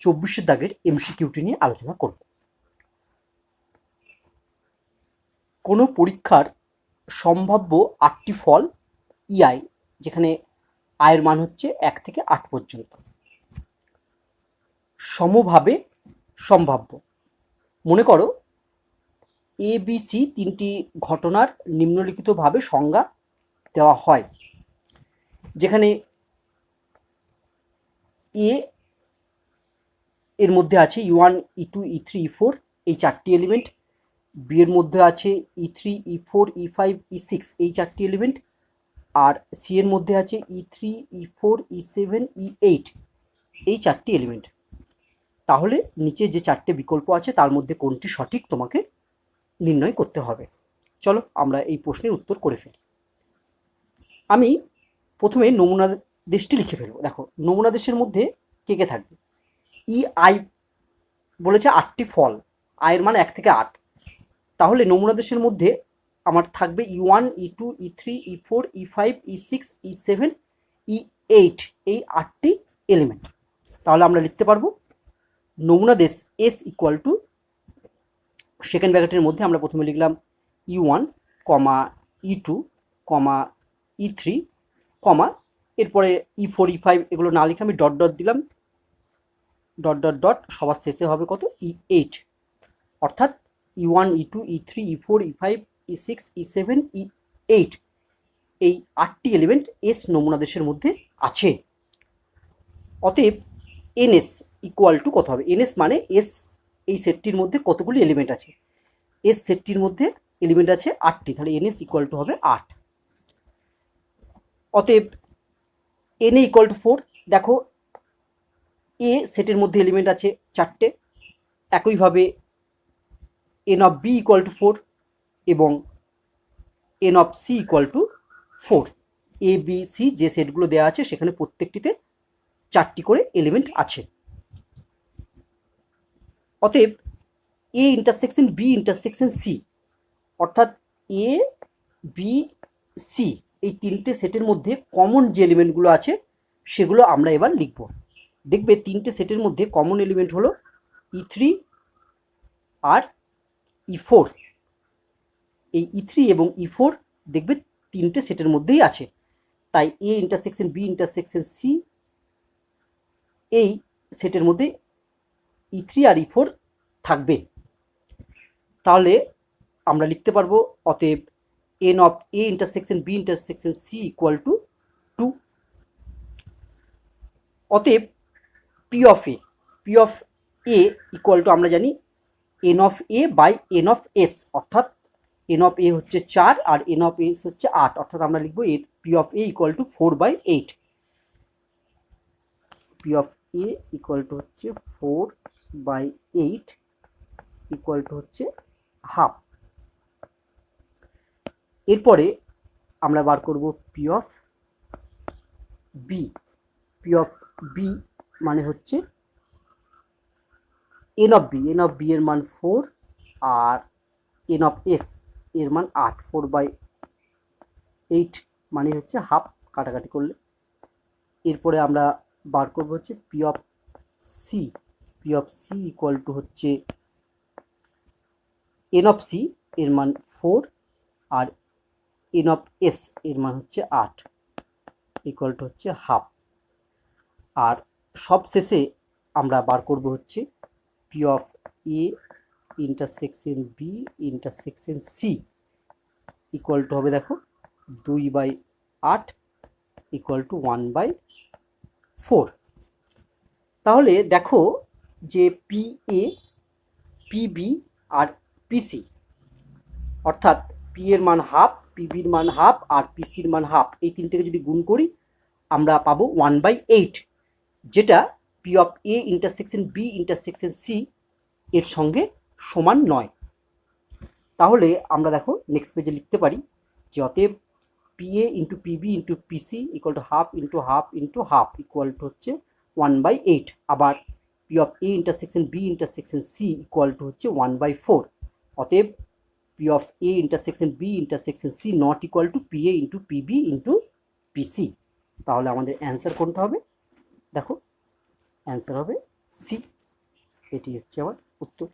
চব্বিশের দাগের এমসিকিউটি নিয়ে আলোচনা করব। কোনো পরীক্ষার সম্ভাব্য আটটি ফল ইআই যেখানে আয়ের মান হচ্ছে এক থেকে আট পর্যন্ত। সমভাবে সম্ভাব্য। মনে করো এ বি সি তিনটি ঘটনার নিম্নলিখিতভাবে সংজ্ঞা দেওয়া হয়, যেখানে এ এর মধ্যে আছে E one E two E three E four এই চারটি এলিমেন্ট বি এর মধ্যে আছে E three E four E five E six এই চারটি এলিমেন্ট আর সি এর মধ্যে আছে E three E four E seven E eight এই চারটি এলিমেন্ট তাহলে নিচে যে চারটে বিকল্প আছে, তার মধ্যে কোনটি সঠিক তোমাকে নির্ণয় করতে হবে। চলো আমরা এই প্রশ্নের উত্তর করে ফেলি। আমি প্রথমে নমুনা দেশটি লিখে ফেলব। দেখো, নমুনা দেশের মধ্যে কে কে থাকবে? ই আই বলেছে আটটি ফল, আয়ের মান এক থেকে আট। তাহলে নমুনা দেশের মধ্যে আমার থাকবে E one, E two, E three, E four, E five, E six, E seven, E eight এই আটটি এলিমেন্ট তাহলে আমরা লিখতে পারব নমুনা দেশ এস ইকুয়াল টু সেকেন্ড ব্র্যাকেটের মধ্যে আমরা প্রথমে লিখলাম E one, comma E two, comma E three, comma, এরপরে ই ফোর, ই ফাইভ এগুলো না লিখে আমি ডট ডট দিলাম। ডট ডট ডট সবার শেষে হবে কত? ই এইট অর্থাৎ E one E two E three E four E five E six E seven E eight এই আটটি এলিমেন্ট এস নমুনা দেশের মধ্যে আছে। অতএব এনএস ইকুয়াল টু কত হবে? এনএস মানে এস এই সেটটির মধ্যে কতগুলি এলিমেন্ট আছে? এস সেটটির মধ্যে এলিমেন্ট আছে আটটি। তাহলে এনএস ইকুয়াল টু হবে আট। অতএব n A equal to four দেখো এ সেটের মধ্যে এলিমেন্ট আছে চারটে। একইভাবে n of B equal to four এবং n of C equal to four A B C যে সেটগুলো দেওয়া আছে সেখানে প্রত্যেকটিতে চারটি করে এলিমেন্ট আছে। অতএব A intersection B intersection C অর্থাৎ এ বি সি এই তিনটে সেটের মধ্যে কমন যে এলিমেন্টগুলো আছে সেগুলো আমরা এবার লিখব। দেখবে তিনটে সেটের মধ্যে কমন এলিমেন্ট হলো ই থ্রি আর ই ফোর এই ই থ্রি এবং ই ফোর দেখবে তিনটে সেটের মধ্যেই আছে। তাই A intersection B intersection C এই সেটের মধ্যে ই থ্রি আর ই ফোর থাকবে। তাহলে আমরা লিখতে পারব অতএব n of A intersection B intersection C equal to two অতএব P of A P of A equal to আমরা জানি n of A by n of S অর্থাৎ এন অফ এ হচ্ছে চার আর এন অফ এস হচ্ছে আট, অর্থাৎ আমরা লিখব A P of A equal to four by eight P of A equal to হচ্ছে four by eight equal to হচ্ছে হাফ এরপরে আমরা বার করব P of B P of B মানে হচ্ছে n of B n of B এর মান ফোর আর এন অফ এস এর মান আট ফোর বাই এইট মানে হচ্ছে হাফ কাটাকাটি করলে। এরপরে আমরা বার করব হচ্ছে P of C P of C equal to হচ্ছে এন অফ সি এর মান ফোর আর এন অফ এস এর মান হচ্ছে আট ইকুয়াল টু হচ্ছে হাফ আর সব শেষে আমরা বার করব হচ্ছে P of A intersection B intersection C equal to হবে দেখো দুই বাই আট equal to one by four তাহলে দেখো যে পি এ পিবি আর পিসি অর্থাৎ পি এর মান হাফ পিবির মান হাফ আর পিসির মান হাফ এই তিনটেকে যদি গুণ করি আমরা পাবো ওয়ান বাই এইট যেটা P of A intersection B intersection C এর সঙ্গে সমান নয়। তাহলে আমরা দেখো নেক্সট পেজে লিখতে পারি যে অতএব P A into PB into PC equal to half into half into half equal to হচ্ছে ওয়ান বাই এইট আবার P of A intersection B intersection C equal to হচ্ছে ওয়ান বাই ফোর অতএব P of A intersection B intersection C not equal to P A into PB into PC তাহলে আমাদের answer কোনটা হবে? দেখো answer হবে C এটি হচ্ছে আমার উত্তর।